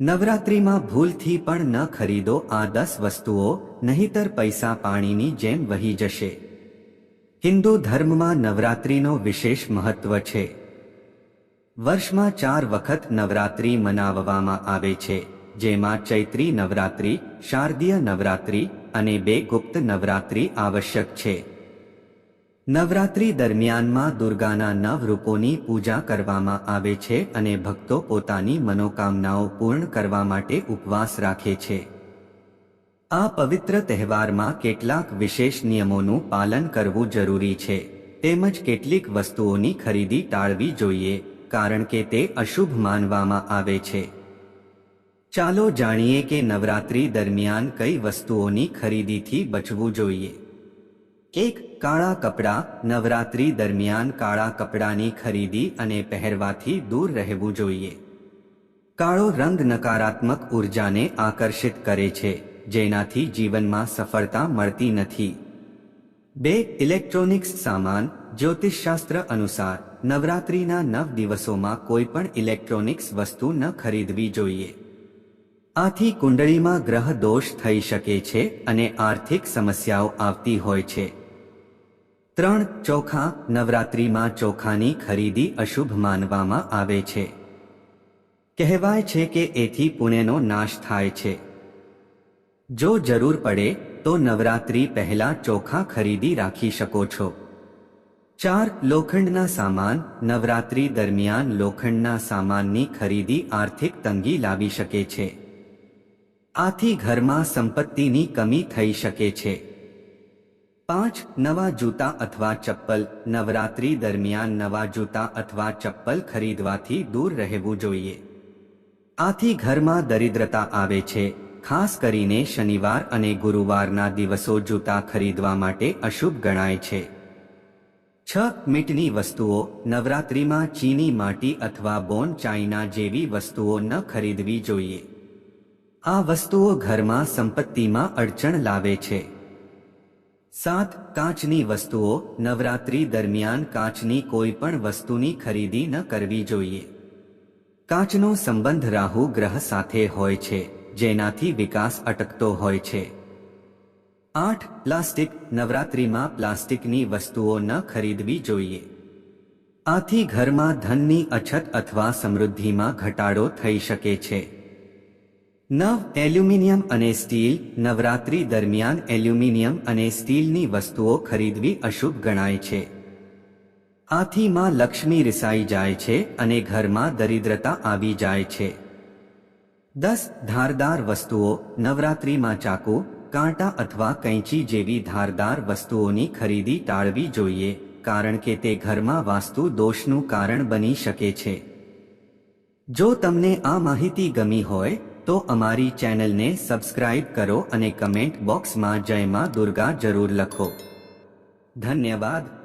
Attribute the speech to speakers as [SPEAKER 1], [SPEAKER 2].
[SPEAKER 1] નવરાત્રિમાં ભૂલથી પણ ન ખરીદો આ દસ વસ્તુઓ, નહીતર પૈસા પાણીની જેમ વહી જશે. હિન્દુ ધર્મમાં નવરાત્રિનો વિશેષ મહત્વ છે. વર્ષમાં ચાર વખત નવરાત્રિ મનાવવામાં આવે છે, જેમાં ચૈત્રી નવરાત્રિ, શારદીય નવરાત્રિ અને બે ગુપ્ત નવરાત્રિ આવશ્યક છે. નવરાત્રિ દરમિયાનમાં દુર્ગાના નવ રૂપોની પૂજા કરવામાં આવે છે અને ભક્તો પોતાની મનોકામનાઓ પૂર્ણ કરવા માટે ઉપવાસ રાખે છે. આ પવિત્ર તહેવારમાં કેટલાક વિશેષ નિયમોનું પાલન કરવું જરૂરી છે. તેમજ કેટલીક વસ્તુઓની ખરીદી ટાળવી જોઈએ, કારણ કે તે અશુભ માનવામાં આવે છે. ચાલો જાણીએ કે નવરાત્રી દરમિયાન કઈ વસ્તુઓની ખરીદીથી બચવું જોઈએ. એક કાળા કપડાં નવરાત્રી દરમિયાન કાળા કપડાની ખરીદી અને પહેરવાથી દૂર રહેવું જોઈએ. કાળો રંગ નકારાત્મક ઉર્જાને આકર્ષિત કરે છે, જેનાથી જીવનમાં સફળતા મળતી નથી. બે, ઇલેક્ટ્રોનિક્સ સામાન, જ્યોતિષશાસ્ત્ર અનુસાર, નવરાત્રીના નવ દિવસોમાં કોઈ પણ ઇલેક્ટ્રોનિક્સ વસ્તુ ન ખરીદવી જોઈએ. આથી કુંડળીમાં ગ્રહ દોષ થઈ શકે છે અને આર્થિક સમસ્યાઓ આવતી હોય છે. ત્રણ ચોખા નવરાત્રિમાં ચોખાની ખરીદી અશુભ માનવામાં આવે છે. કહેવાય છે કે એથી પુણ્યનો નાશ થાય છે. જો જરૂર પડે, તો નવરાત્રિ પહેલા ચોખા ખરીદી રાખી શકો છો. ચાર લોખંડના સામાન નવરાત્રી દરમિયાન લોખંડના સામાનની ખરીદી આર્થિક તંગી લાવી શકે છે. આથી ઘરમાં સંપત્તિની કમી થઈ શકે છે. પાંચ નવા જૂતા અથવા ચપ્પલ, નવરાત્રી દરમિયાન નવા જૂતા અથવા ચપ્પલ ખરીદવાથી દૂર રહેવું જોઈએ. આથી ઘરમાં દરિદ્રતા આવે છે, ખાસ કરીને શનિવાર અને ગુરુવારના દિવસો જૂતા ખરીદવા માટે અશુભ ગણાય છે. છ મીટની વસ્તુઓ, નવરાત્રિમાં ચીની માટી અથવા બોન ચાઇના જેવી વસ્તુઓ ન ખરીદવી જોઈએ. આ વસ્તુઓ ઘરમાં સંપત્તિમાં અડચણ લાવે છે. સાત કાચની વસ્તુઓ નવરાત્રી દરમિયાન કાચની કોઈ પણ વસ્તુની ખરીદી ન કરવી જોઈએ. કાચનો સંબંધ રાહુ ગ્રહ સાથે હોય છે, જેનાથી વિકાસ અટકતો હોય છે. આઠ, પ્લાસ્ટિક નવરાત્રિમાં પ્લાસ્ટિકની વસ્તુઓ ન ખરીદવી જોઈએ. આથી ઘરમાં ધનની અછત અથવા સમૃદ્ધિમાં ઘટાડો થઈ શકે છે. નવ એલ્યુમિનિયમ અને સ્ટીલ નવરાત્રી દરમિયાન એલ્યુમિનિયમ અને સ્ટીલની વસ્તુઓ ખરીદવી અશુભ ગણાય છે. આથી માં લક્ષ્મી રિસાઈ જાય છે અને ઘરમાં દરિદ્રતા આવી જાય છે. દસ ધારદાર વસ્તુઓ, નવરાત્રીમાં ચાકુ, કાંટા અથવા કૈંચી જેવી ધારદાર વસ્તુઓની ખરીદી ટાળવી જોઈએ, કારણ કે તે ઘરમાં વાસ્તુ દોષનું કારણ બની શકે છે. જો તમને આ માહિતી ગમી હોય તો અમારી ચેનલને સબસ્ક્રાઇબ કરો અને કમેન્ટ બોક્સમાં જય માં દુર્ગા જરૂર લખો. ધન્યવાદ.